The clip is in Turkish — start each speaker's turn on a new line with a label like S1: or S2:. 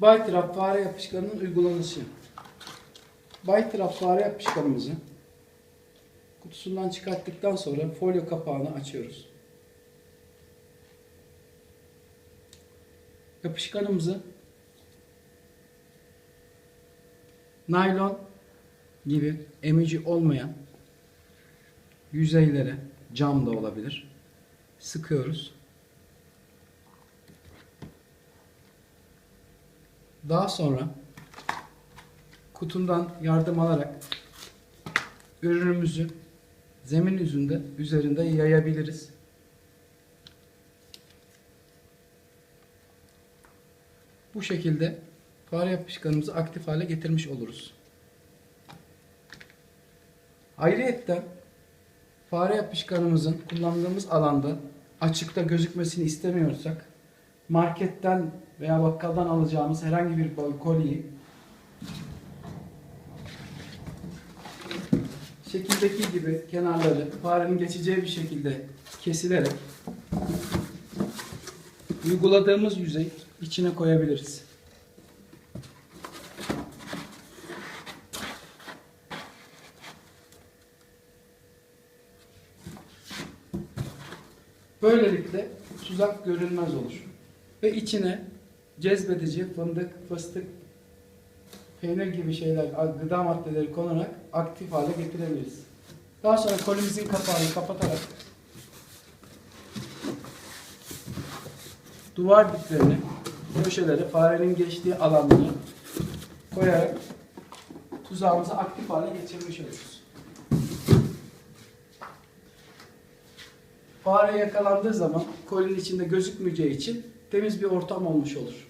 S1: Baytrap fare yapışkanının uygulanışı. Baytrap fare yapışkanımızı kutusundan çıkarttıktan sonra folyo kapağını açıyoruz. Yapışkanımızı naylon gibi emici olmayan yüzeylere cam da olabilir. Sıkıyoruz. Daha sonra kutundan yardım alarak ürünümüzü zemin yüzünde üzerinde yayabiliriz. Bu şekilde fare yapışkanımızı aktif hale getirmiş oluruz. Ayrıyetten fare yapışkanımızın kullandığımız alanda açıkta gözükmesini istemiyorsak marketten veya bakkaldan alacağımız herhangi bir koliyi şekildeki gibi kenarları farenin geçeceği bir şekilde kesilerek uyguladığımız yüzey içine koyabiliriz. Böylelikle tuzak görünmez olur. Ve içine cezbedici fındık, fıstık, peynir gibi şeyler, gıda maddeleri konarak aktif hale getirebiliriz. Daha sonra kolimizin kapağını kapatarak duvar diplerini, köşeleri, farenin geçtiği alanları koyarak tuzağımızı aktif hale getirmiş oluruz. Fare yakalandığı zaman kolinin içinde gözükmeyeceği için temiz bir ortam olmuş olur.